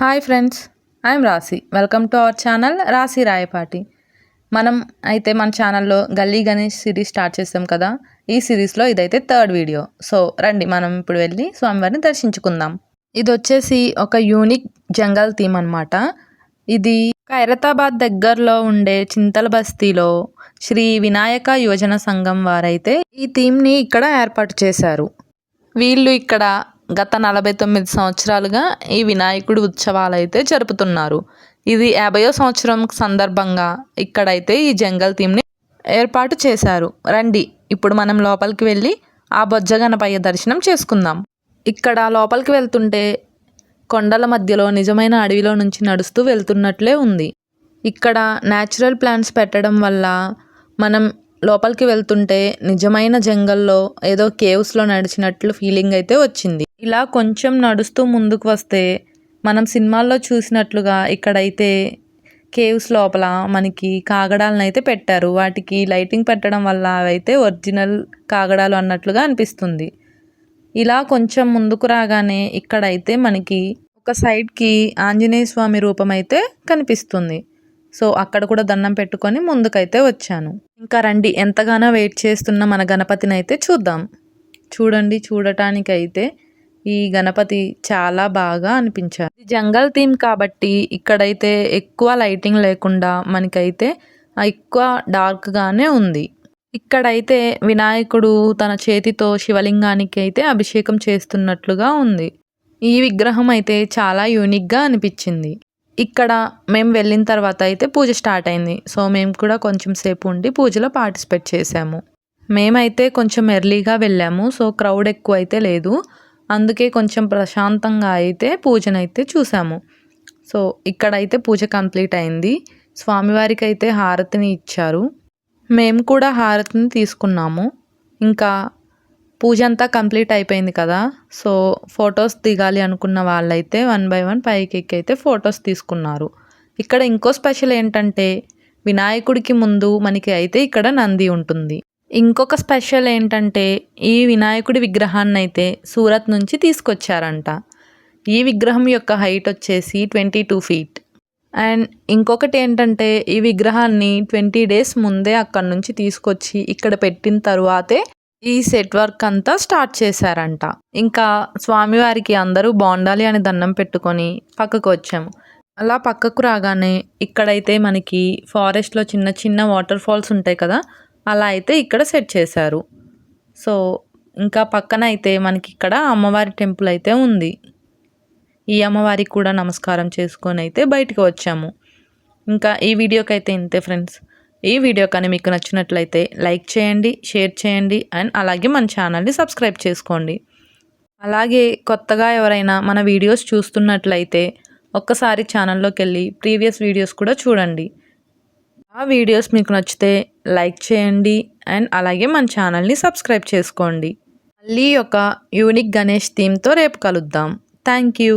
Hi friends I'm Rashi. Welcome to our channel Rashi Rayapati. మనం అయితే మన ఛానల్లో గల్లీ గణేష్ సిరీస్ స్టార్ట్ చేస్తాం కదా ఈ సిరీస్లో ఇదైతే థర్డ్ వీడియో. సో రండి మనం ఇప్పుడు వెళ్ళి స్వామివారిని దర్శించుకుందాం. ఇది వచ్చేసి ఒక యూనిక్ జంగల్ థీమ్ అనమాట ఇది ఖైరతాబాద్ దగ్గరలో ఉండే చింతల బస్తీలో శ్రీ వినాయక యువజన సంఘం వారైతే ఈ థీమ్ని ఇక్కడ ఏర్పాటు చేశారు. వీళ్ళు ఇక్కడ గత నలభై తొమ్మిది సంవత్సరాలుగా ఈ వినాయకుడి ఉత్సవాలు అయితే జరుపుతున్నారు. ఇది యాభయో సంవత్సరం సందర్భంగా ఇక్కడైతే ఈ జంగల్ థీమ్ని ఏర్పాటు చేశారు. రండి ఇప్పుడు మనం లోపలికి వెళ్ళి ఆ బొజ్జ గణపయ్య దర్శనం చేసుకుందాం. ఇక్కడ లోపలికి వెళ్తుంటే కొండల మధ్యలో నిజమైన అడవిలో నుంచి నడుస్తూ వెళ్తున్నట్లే ఉంది. ఇక్కడ న్యాచురల్ ప్లాంట్స్ పెట్టడం వల్ల మనం లోపలికి వెళ్తుంటే నిజమైన జంగల్లో ఏదో కేవ్స్లో నడిచినట్లు ఫీలింగ్ అయితే వచ్చింది. ఇలా కొంచెం నడుస్తూ ముందుకు వస్తే మనం సినిమాల్లో చూసినట్లుగా ఇక్కడైతే కేవ్స్ లోపల మనకి కాగడాలను అయితే పెట్టారు. వాటికి లైటింగ్ పెట్టడం వల్ల అవైతే ఒరిజినల్ కాగడాలు అన్నట్లుగా అనిపిస్తుంది. ఇలా కొంచెం ముందుకు రాగానే ఇక్కడైతే మనకి ఒక సైడ్కి ఆంజనేయ స్వామి రూపం అయితే కనిపిస్తుంది. సో అక్కడ కూడా దండం పెట్టుకొని ముందుకైతే వచ్చాను. ఇంకా రండి ఎంతగానో వెయిట్ చేస్తున్న మన గణపతిని అయితే చూద్దాం. చూడండి చూడటానికైతే ఈ గణపతి చాలా బాగా అనిపించారు. జంగల్ థీమ్ కాబట్టి ఇక్కడైతే ఎక్కువ లైటింగ్ లేకుండా మనకైతే ఎక్కువ డార్క్గానే ఉంది. ఇక్కడైతే వినాయకుడు తన చేతితో శివలింగానికి అయితే అభిషేకం చేస్తున్నట్లుగా ఉంది. ఈ విగ్రహం అయితే చాలా యూనిక్గా అనిపించింది. ఇక్కడ మేము వెళ్ళిన తర్వాత అయితే పూజ స్టార్ట్ అయింది. సో మేము కూడా కొంచెం సేపు ఉండి పూజలో పార్టిసిపేట్ చేసాము మేమైతే కొంచెం ఎర్లీగా వెళ్ళాము. సో క్రౌడ్ ఎక్కువ అయితే లేదు. అందుకే కొంచెం ప్రశాంతంగా అయితే పూజనైతే చూసాము. సో ఇక్కడైతే పూజ కంప్లీట్ అయింది. స్వామివారికి అయితే హారతిని ఇచ్చారు. మేము కూడా హారతిని తీసుకున్నాము. ఇంకా పూజ అంతా కంప్లీట్ అయిపోయింది కదా. సో ఫొటోస్ దిగాలి అనుకున్న వాళ్ళైతే వన్ బై వన్ పైకి ఎక్కి అయితే ఫొటోస్ తీసుకున్నారు. ఇక్కడ ఇంకో స్పెషల్ ఏంటంటే వినాయకుడికి ముందు మనకి అయితే ఇక్కడ నంది ఉంటుంది. ఇంకొక స్పెషల్ ఏంటంటే ఈ వినాయకుడి విగ్రహాన్ని అయితే సూరత్ నుంచి తీసుకొచ్చారంట. ఈ విగ్రహం యొక్క హైట్ వచ్చేసి ట్వంటీ టూ ఫీట్. అండ్ ఇంకొకటి ఏంటంటే ఈ విగ్రహాన్ని ట్వంటీ డేస్ ముందే అక్కడ నుంచి తీసుకొచ్చి ఇక్కడ పెట్టిన తరువాతే ఈ సెట్ వర్క్ అంతా స్టార్ట్ చేశారంట. ఇంకా స్వామివారికి అందరూ బాగుండాలి అని దండం పెట్టుకొని పక్కకు వచ్చాము. అలా పక్కకు రాగానే ఇక్కడైతే మనకి ఫారెస్ట్లో చిన్న చిన్న వాటర్ ఫాల్స్ ఉంటాయి కదా అలా అయితే ఇక్కడ సెట్ చేశారు. సో ఇంకా పక్కన అయితే మనకి ఇక్కడ అమ్మవారి టెంపుల్ అయితే ఉంది. ఈ అమ్మవారికి కూడా నమస్కారం చేసుకొని అయితే బయటకు వచ్చాము. ఇంకా ఈ వీడియోకి అయితే ఇంతే ఫ్రెండ్స్. ఈ వీడియో కానీ మీకు నచ్చినట్లయితే లైక్ చేయండి షేర్ చేయండి అండ్ అలాగే మన ఛానల్ని సబ్స్క్రైబ్ చేసుకోండి. అలాగే కొత్తగా ఎవరైనా మన వీడియోస్ చూస్తున్నట్లయితే ఒక్కసారి ఛానల్లోకి వెళ్ళి ప్రీవియస్ వీడియోస్ కూడా చూడండి. ఆ వీడియోస్ మీకు నచ్చితే లైక్ చేయండి అండ్ అలాగే మన ఛానల్ని సబ్స్క్రైబ్ చేసుకోండి. మళ్ళీ ఒక యూనిక్ గణేష్ థీమ్తో రేపు కలుద్దాం. Thank you.